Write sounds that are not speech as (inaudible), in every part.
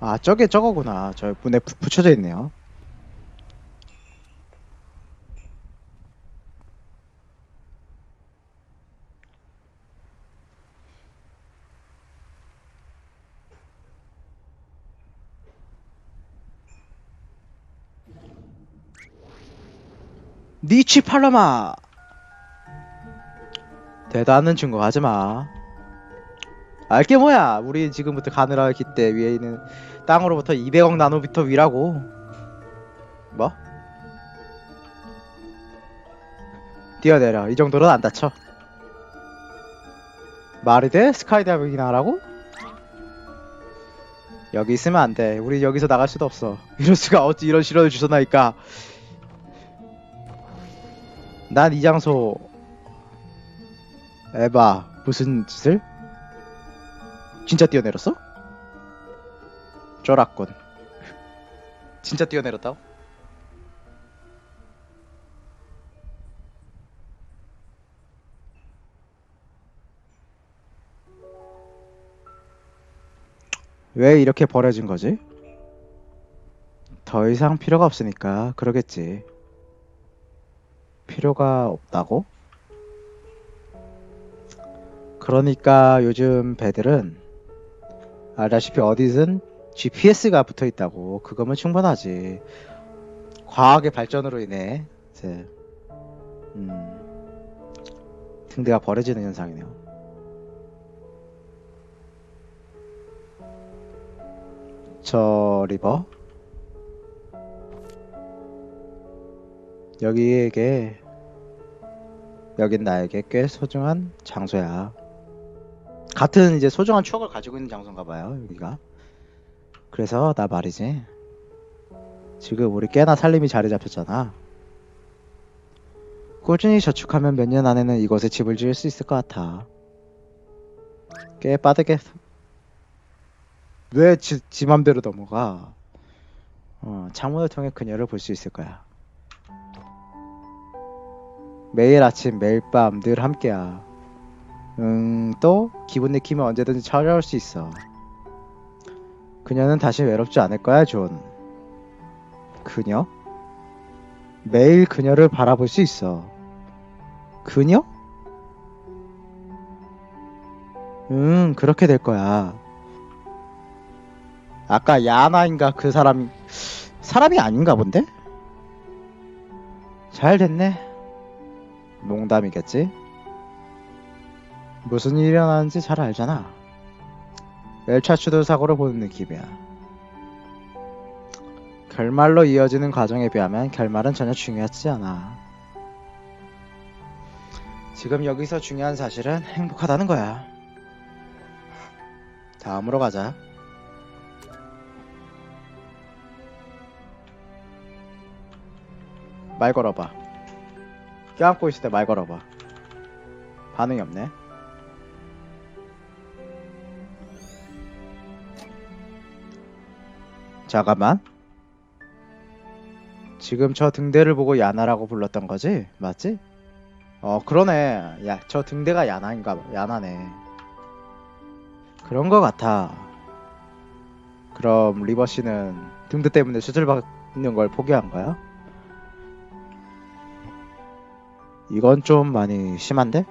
아 저게 저거구나. 저 문에 부- 붙여져 있네요. 니치 팔라마 대단한 증거 하지마 알게 뭐야 우리 지금부터 가느라 기대 위에 있는 땅으로부터 200억 나노미터 위라고 뭐? 뛰어내려 이 정도는 안 다쳐 말이 돼? 스카이다이빙이나 하라고? 여기 있으면 안 돼 우리 여기서 나갈 수도 없어 (laughs) 이럴 수가 어찌 이런 실언을 주셨나이까 난 이 장소 에바 무슨 짓을? 진짜 뛰어내렸어? 쫄았군 진짜 뛰어내렸다고? 왜 이렇게 버려진 거지? 더 이상 필요가 없으니까 그러겠지. 필요가 없다고? 그러니까 요즘 배들은 알다시피 어디든 GPS가 붙어 있다고. 그거면 충분하지. 과학의 발전으로 인해 이제 음, 등대가 버려지는 현상이네요. 저 리버 여기에게 여긴 나에게 꽤 소중한 장소야. 같은 이제 소중한 추억을 가지고 있는 장소인가 봐요, 여기가. 그래서 나 말이지. 지금 우리 꽤나 살림이 자리 잡혔잖아. 꾸준히 저축하면 몇 년 안에는 이곳에 집을 지을 수 있을 것 같아. 꽤 빠르게 왜 지, 지 맘대로 넘어가? 어, 창문을 통해 그녀를 볼 수 있을 거야. 매일 아침, 매일 밤, 늘 함께야. 응, 또 기분 내키면 언제든지 찾아올 수 있어. 그녀는 다시 외롭지 않을 거야, 존. 그녀? 매일 그녀를 바라볼 수 있어. 그녀? 응, 그렇게 될 거야. 아까 야나인가 그 사람이 사람이 아닌가 본데? 잘 됐네. 농담이겠지? 무슨 일이 일어나는지 잘 알잖아. 열차 추돌 사고를 보는 느낌이야. 결말로 이어지는 과정에 비하면 결말은 전혀 중요하지 않아. 지금 여기서 중요한 사실은 행복하다는 거야. 다음으로 가자. 말 걸어봐. 껴안고 있을 때 말 걸어봐. 반응이 없네. 잠깐만. 지금 저 등대를 보고 야나라고 불렀던 거지? 맞지? 어, 그러네. 야, 저 등대가 야나인가, 봐. 야나네. 그런 거 같아. 그럼 리버 씨는 등대 때문에 수술받는 걸 포기한 거야? 이건 좀 많이 심한데?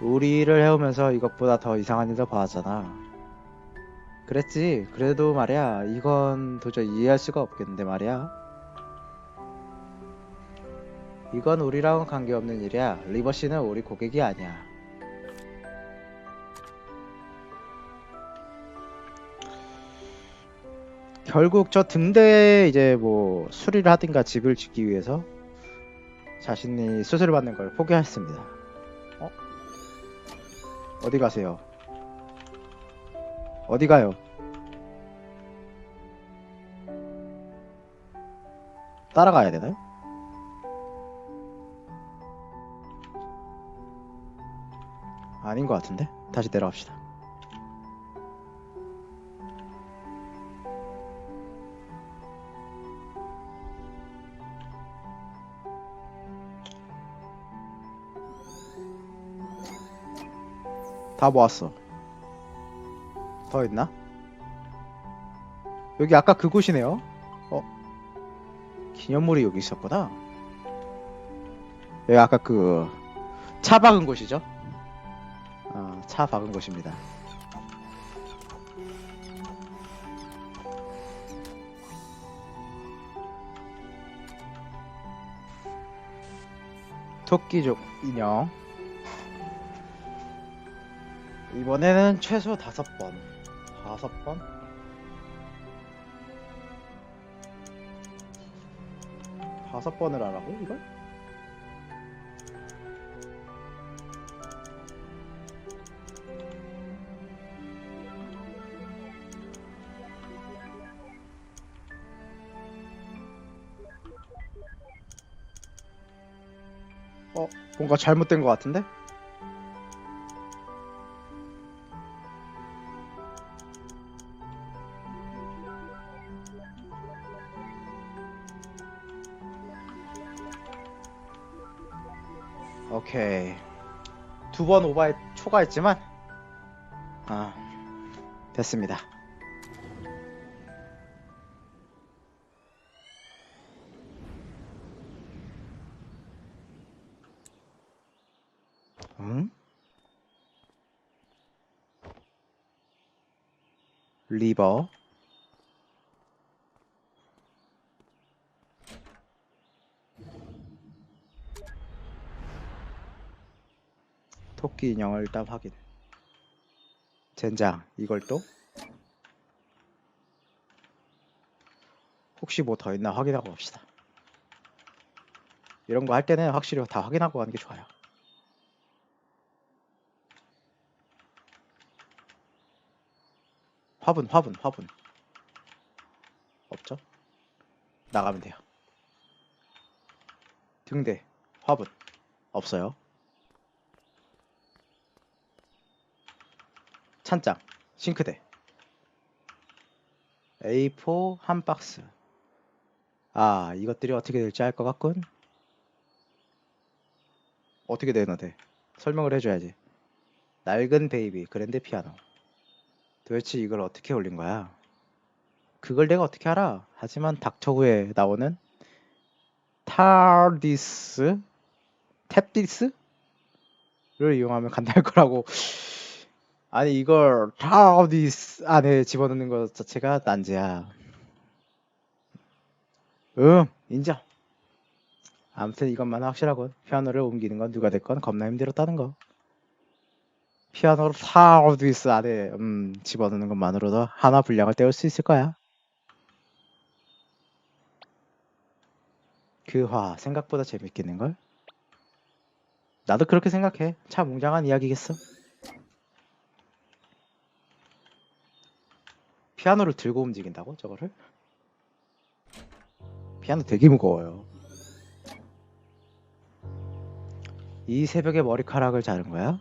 우리를 해오면서 이것보다 더 이상한 일도 봐왔잖아. 그랬지. 그래도 말이야. 이건 도저히 이해할 수가 없겠는데 말이야. 이건 우리랑은 관계없는 일이야. 리버 씨는 우리 고객이 아니야. 결국 저 등대에 이제 뭐 수리를 하든가 집을 짓기 위해서 자신이 수술을 받는 걸 포기했습니다. 어? 어디 가세요? 어디 가요? 따라가야 되나요? 아닌 것 같은데? 다시 내려갑시다. 다 모았어. 더 있나? 여기 아까 그곳이네요. 어? 기념물이 여기 있었구나. 여기 아까 그 차 박은 곳이죠? 아, 차 박은 곳입니다. 토끼족 인형. 이번에는 최소 다섯 번. 다섯 번? 다섯 번을 하라고 이걸? 어, 뭔가 잘못된 것 같은데? 번 오바에 초과했지만, 아, 됐습니다. 응? 리버. 토끼 인형을 일단 확인. 젠장, 이걸 또? 혹시 뭐 더 있나 확인하고 갑시다. 이런 거 할 때는 확실히 다 확인하고 가는 게 좋아요. 화분, 화분, 화분. 없죠? 나가면 돼요. 등대, 화분. 없어요. 찬장, 싱크대. A4 한 박스. 아, 이것들이 어떻게 될지 알 것 같군. 어떻게 되나 돼? 설명을 해줘야지. 낡은 베이비, 그랜드 피아노. 도대체 이걸 어떻게 올린 거야? 그걸 내가 어떻게 알아? 하지만 닥터 후에 나오는 타디스? 탭디스를 이용하면 간단할 거라고. 아니 이걸 타디스 안에 집어넣는 것 자체가 난제야. 응, 인정. 아무튼 이것만 확실하군. 피아노를 옮기는 건 누가 됐건 겁나 힘들었다는 거. 피아노를 타디스 안에 음, 집어넣는 것만으로도 하나 분량을 때울 수 있을 거야. 그 화 생각보다 재밌겠는걸? 나도 그렇게 생각해. 참 웅장한 이야기겠어. 피아노를 들고 움직인다고 저거를? 피아노 되게 무거워요. 이 새벽에 머리카락을 자른 거야?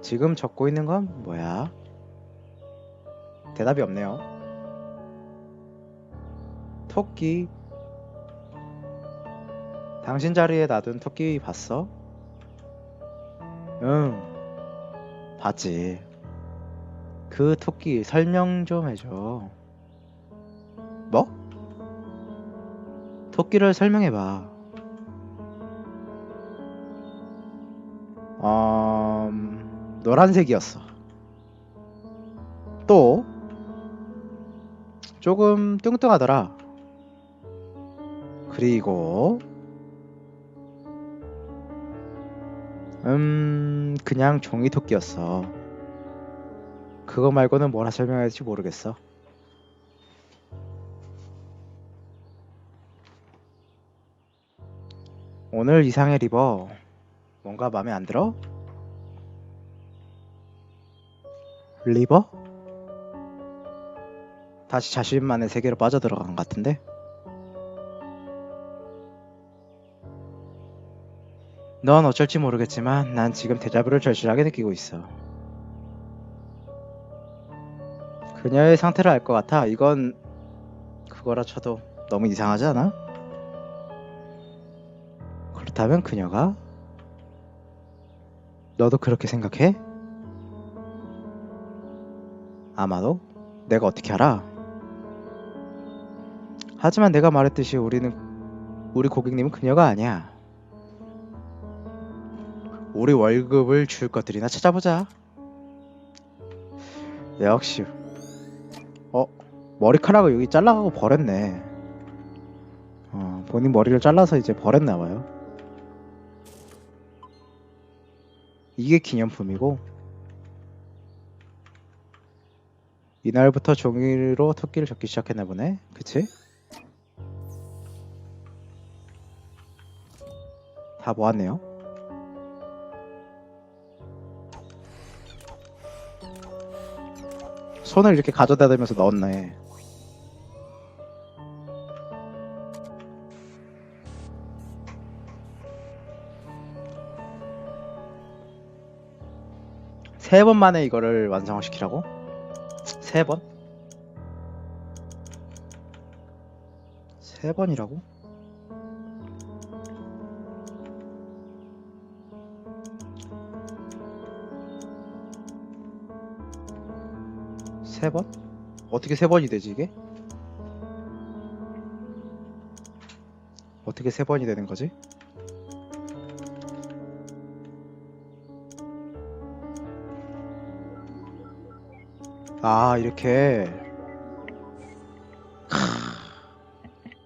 지금 적고 있는 건 뭐야? 대답이 없네요. 토끼. 당신 자리에 놔둔 토끼 봤어? 응. 봤지. 그 토끼 설명 좀 해줘. 뭐? 토끼를 설명해봐. 음, 노란색이었어. 또 조금 뚱뚱하더라. 그리고 음 그냥 종이 토끼였어. 그거 말고는 뭐라 설명해야 할지 모르겠어. 오늘 이상해 리버. 뭔가 마음에 안 들어? 리버? 다시 자신만의 세계로 빠져들어간 것 같은데? 넌 어쩔지 모르겠지만 난 지금 데자부를 절실하게 느끼고 있어. 그녀의 상태를 알 것 같아. 이건 그거라 쳐도 너무 이상하지 않아? 그렇다면 그녀가 너도 그렇게 생각해? 아마도 내가 어떻게 알아? 하지만 내가 말했듯이 우리는 우리 고객님은 그녀가 아니야. 우리 월급을 줄 것들이나 찾아보자. 역시 어 머리카락을 여기 잘라가고 버렸네. 어 본인 머리를 잘라서 이제 버렸나 봐요. 이게 기념품이고 이날부터 종이로 토끼를 적기 시작했나 보네. 그치? 다 모았네요. 손을 이렇게 가져다 대면서 넣었네. 세 번 만에 이거를 완성을 시키라고? 세 번? 세 번이라고? 세 번? 어떻게 세 번이 되지 이게? 어떻게 세 번이 되는 거지? 아 이렇게